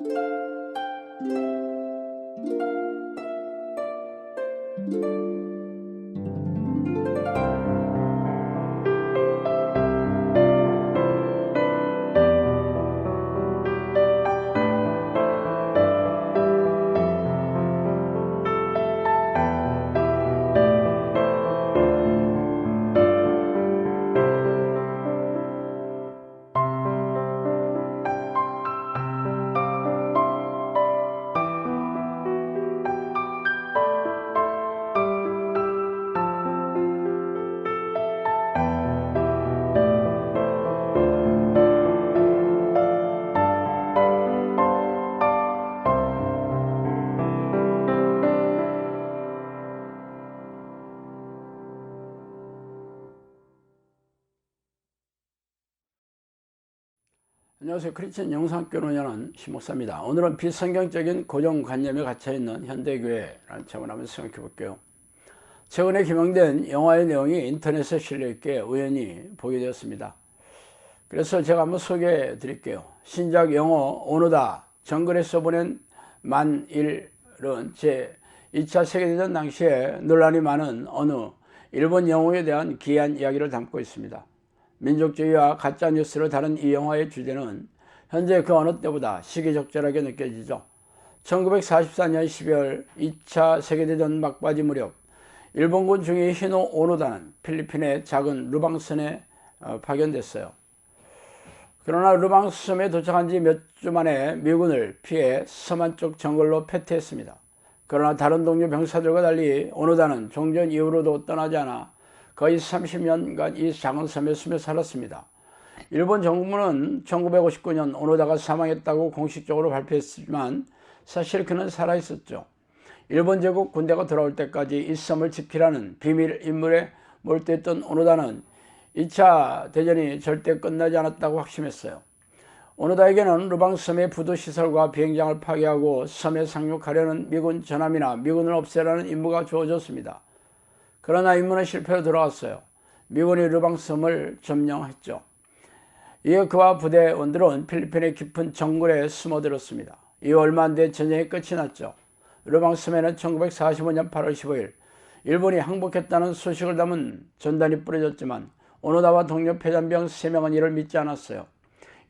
Música 안녕하세요. 크리스천 영상교론하는 심목사입니다. 오늘은 비성경적인 고정관념에 갇혀있는 현대교회라는 제목을 한번 생각해 볼게요. 최근에 개봉된 영화의 내용이 인터넷에 실려있게 우연히 보게 되었습니다. 그래서 제가 한번 소개해 드릴게요. 신작 영어 오노다 정글에 써보낸 만일은 제 2차 세계대전 당시에 논란이 많은 어느 일본 영웅에 대한 기이한 이야기를 담고 있습니다. 민족주의와 가짜뉴스를 다룬 이 영화의 주제는 현재 그 어느 때보다 시기적절하게 느껴지죠. 1944년 12월 2차 세계대전 막바지 무렵 일본군 중위 히노 오노다는 필리핀의 작은 루방섬에 어, 파견됐어요. 그러나 루방섬에 도착한 지 몇 주 만에 미군을 피해 섬 안쪽 정글로 패퇴했습니다. 그러나 다른 동료 병사들과 달리 오노다는 종전 이후로도 떠나지 않아 거의 30년간 이 작은 섬에 숨어 살았습니다. 일본 정부는 1959년 오노다가 사망했다고 공식적으로 발표했지만 사실 그는 살아있었죠. 일본 제국 군대가 돌아올 때까지 이 섬을 지키라는 비밀 임무에 몰두했던 오노다는 2차 대전이 절대 끝나지 않았다고 확신했어요. 오노다에게는 루방섬의 부두시설과 비행장을 파괴하고 섬에 상륙하려는 미군 전함이나 미군을 없애라는 임무가 주어졌습니다. 그러나 임무는 실패로 돌아왔어요. 미군이 르방섬을 점령했죠. 이어 그와 부대원들은 필리핀의 깊은 정글에 숨어들었습니다. 이 얼마 안 돼 전쟁이 끝이 났죠. 르방섬에는 1945년 8월 15일 일본이 항복했다는 소식을 담은 전단이 뿌려졌지만 오노다와 동료 패잔병 3명은 이를 믿지 않았어요.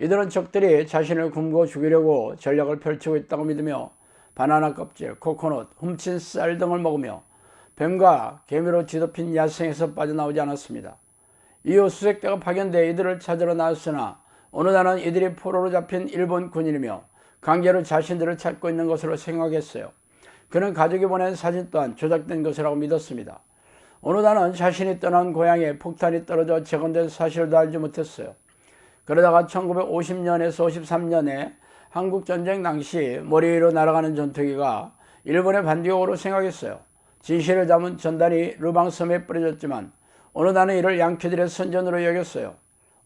이들은 적들이 자신을 굶고 죽이려고 전략을 펼치고 있다고 믿으며 바나나 껍질, 코코넛, 훔친 쌀 등을 먹으며 뱀과 개미로 뒤덮인 야생에서 빠져나오지 않았습니다. 이후 수색대가 파견돼 이들을 찾으러 나왔으나 어느 날은 이들이 포로로 잡힌 일본 군인이며 강제로 자신들을 찾고 있는 것으로 생각했어요. 그는 가족이 보낸 사진 또한 조작된 것이라고 믿었습니다. 어느 날은 자신이 떠난 고향에 폭탄이 떨어져 재건된 사실도 알지 못했어요. 그러다가 1950년에서 53년에 한국전쟁 당시 머리 위로 날아가는 전투기가 일본의 반대국으로 생각했어요. 진실을 담은 전단이 루방섬에 뿌려졌지만 오노다는 이를 양키들의 선전으로 여겼어요.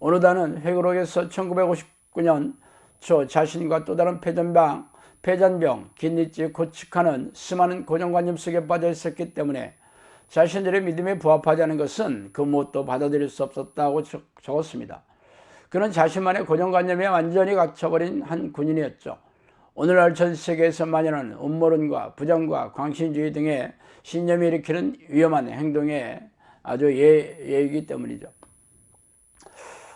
오노다는 회고록에서 1959년 초 자신과 또 다른 패전병, 패전병, 긴니찌, 고치카는 수많은 고정관념 속에 빠져 있었기 때문에 자신들의 믿음에 부합하지 않은 것은 그 무엇도 받아들일 수 없었다고 적었습니다. 그는 자신만의 고정관념에 완전히 갇혀버린 한 군인이었죠. 오늘날 전 세계에서 만연하는 음모론과 부정과 광신주의 등의 신념이 일으키는 위험한 행동에 아주 예, 예이기 때문이죠.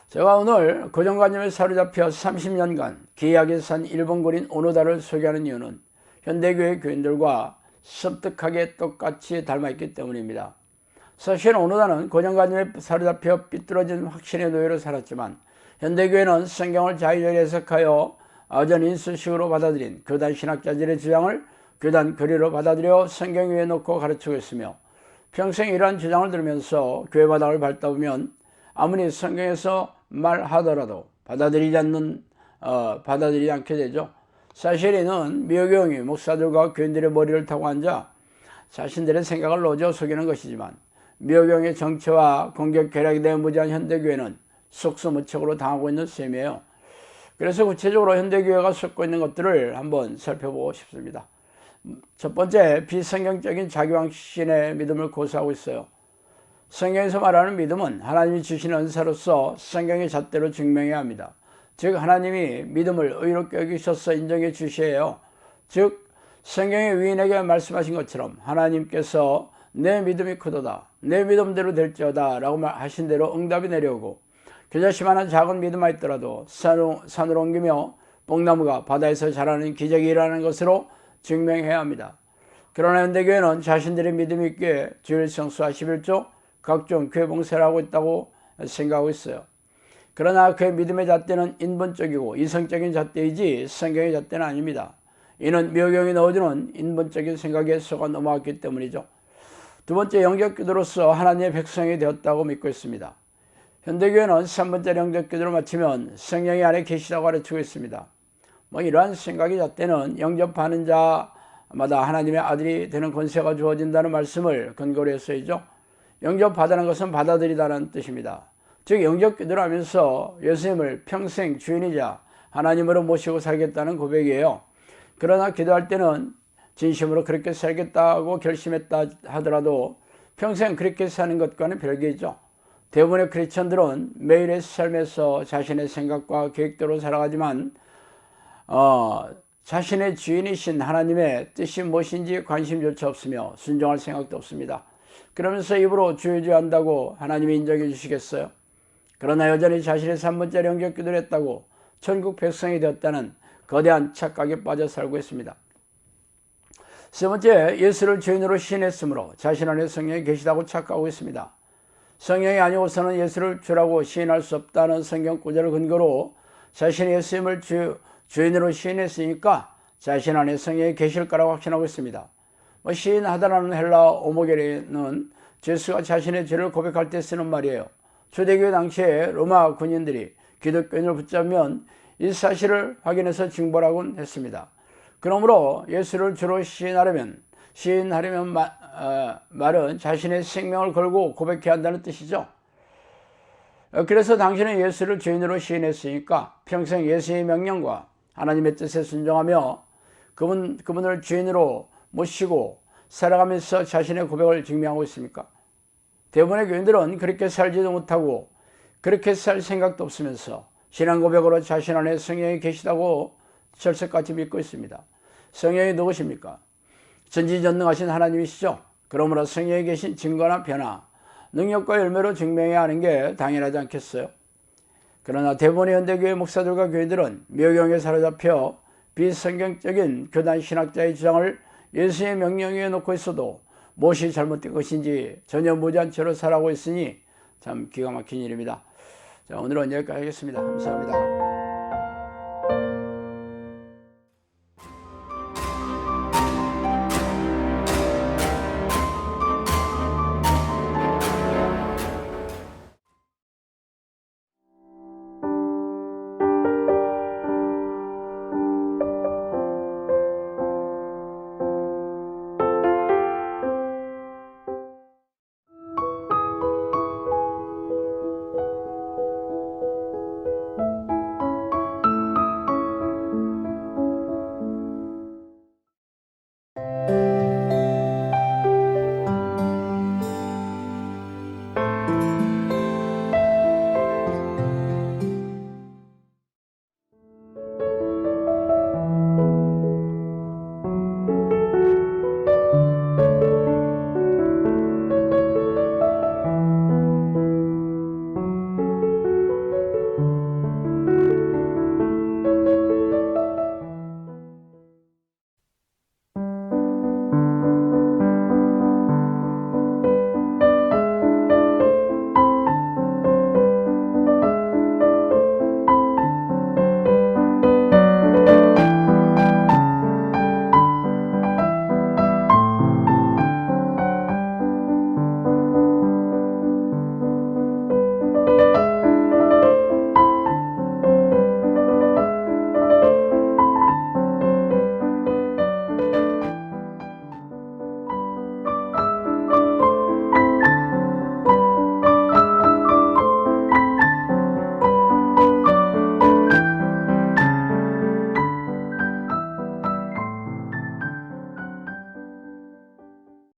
제가 오늘 고정관념에 사로잡혀 30년간 기이하게 산 일본군인 오노다를 소개하는 이유는 현대교회 교인들과 섭득하게 똑같이 닮아있기 때문입니다. 사실 오노다는 고정관념에 사로잡혀 삐뚤어진 확신의 노예로 살았지만 현대교회는 성경을 자유자리 해석하여 아전 인수식으로 받아들인 교단 신학자들의 주장을 교단 교리로 받아들여 성경 위에 놓고 가르치고 있으며 평생 이러한 주장을 들으면서 교회 바닥을 밟다 보면 아무리 성경에서 말하더라도 받아들이지 않는 어, 받아들이지 않게 되죠. 사실에는 미호경이 목사들과 교인들의 머리를 타고 앉아 자신들의 생각을 노져 속이는 것이지만 미호경의 정체와 공격 계략에 대한 무지한 현대교회는 속수무책으로 당하고 있는 셈이에요. 그래서 구체적으로 현대교회가 쏟고 있는 것들을 한번 살펴보고 싶습니다. 첫 번째, 비성경적인 자기왕신의 믿음을 고수하고 있어요. 성경에서 말하는 믿음은 하나님이 주신 은사로서 성경의 잣대로 증명해야 합니다. 즉 하나님이 믿음을 의롭게 여기셔서 인정해 주시에요. 즉 성경의 위인에게 말씀하신 것처럼 하나님께서 내 믿음이 크도다. 내 믿음대로 될지어다. 라고 하신 대로 응답이 내려오고 겨자씨만한 작은 믿음만 있더라도 산으로, 산으로 옮기며 뽕나무가 바다에서 자라는 기적이 일어나는 것으로 증명해야 합니다. 그러나 현대교회는 자신들의 믿음이 있기에 주일 성수와 11조 각종 교회 봉사를 하고 있다고 생각하고 있어요. 그러나 그의 믿음의 잣대는 인본적이고 이성적인 잣대이지 성경의 잣대는 아닙니다. 이는 미호경이 넣어주는 인본적인 생각에 속아 넘어왔기 때문이죠. 두 번째 영적 기도로서 하나님의 백성이 되었다고 믿고 있습니다. 현대교회는 3번째 영적 기도를 마치면 성령이 안에 계시다고 가르치고 있습니다. 뭐 이러한 생각이 잣대는 영접하는 자마다 하나님의 아들이 되는 권세가 주어진다는 말씀을 근거로 해서이죠. 영접받는 것은 받아들이다는 뜻입니다. 즉 영접 기도를 하면서 예수님을 평생 주인이자 하나님으로 모시고 살겠다는 고백이에요. 그러나 기도할 때는 진심으로 그렇게 살겠다고 결심했다 하더라도 평생 그렇게 사는 것과는 별개죠. 대부분의 크리스천들은 매일의 삶에서 자신의 생각과 계획대로 살아가지만 어, 자신의 주인이신 하나님의 뜻이 무엇인지 관심조차 없으며 순종할 생각도 없습니다. 그러면서 입으로 주여주한다고 하나님이 인정해 주시겠어요? 그러나 여전히 자신의 3번째 영적 기도를 했다고 천국 백성이 되었다는 거대한 착각에 빠져 살고 있습니다. 세 번째, 예수를 주인으로 시인했으므로 자신 안에 성령이 계시다고 착각하고 있습니다. 성령이 아니고서는 예수를 주라고 시인할 수 없다는 성경 구절을 근거로 자신이 예수님을 주, 주인으로 시인했으니까 자신 안에 성령이 계실 거라고 확신하고 있습니다. 뭐 시인하다라는 헬라 오모겔에는 제수가 자신의 죄를 고백할 때 쓰는 말이에요. 초대교회 당시에 로마 군인들이 기독교인을 붙잡으면 이 사실을 확인해서 징벌하곤 했습니다. 그러므로 예수를 주로 시인하려면 시인하려면 마, 어, 말은 자신의 생명을 걸고 고백해야 한다는 뜻이죠. 어, 그래서 당신은 예수를 주인으로 시인했으니까 평생 예수의 명령과 하나님의 뜻에 순종하며 그분, 그분을 주인으로 모시고 살아가면서 자신의 고백을 증명하고 있습니까? 대부분의 교인들은 그렇게 살지도 못하고 그렇게 살 생각도 없으면서 신앙 고백으로 자신 안에 성령이 계시다고 철석같이 믿고 있습니다. 성령이 누구십니까? 전지전능하신 하나님이시죠. 그러므로 성령에 계신 증거나 변화, 능력과 열매로 증명해야 하는 게 당연하지 않겠어요? 그러나 대부분의 현대교회 목사들과 교회들은 묘경에 사로잡혀 비성경적인 교단 신학자의 주장을 예수의 명령 위에 놓고 있어도 무엇이 잘못된 것인지 전혀 무지한 채로 살아가고 있으니 참 기가 막힌 일입니다. 자, 오늘은 여기까지 하겠습니다. 감사합니다.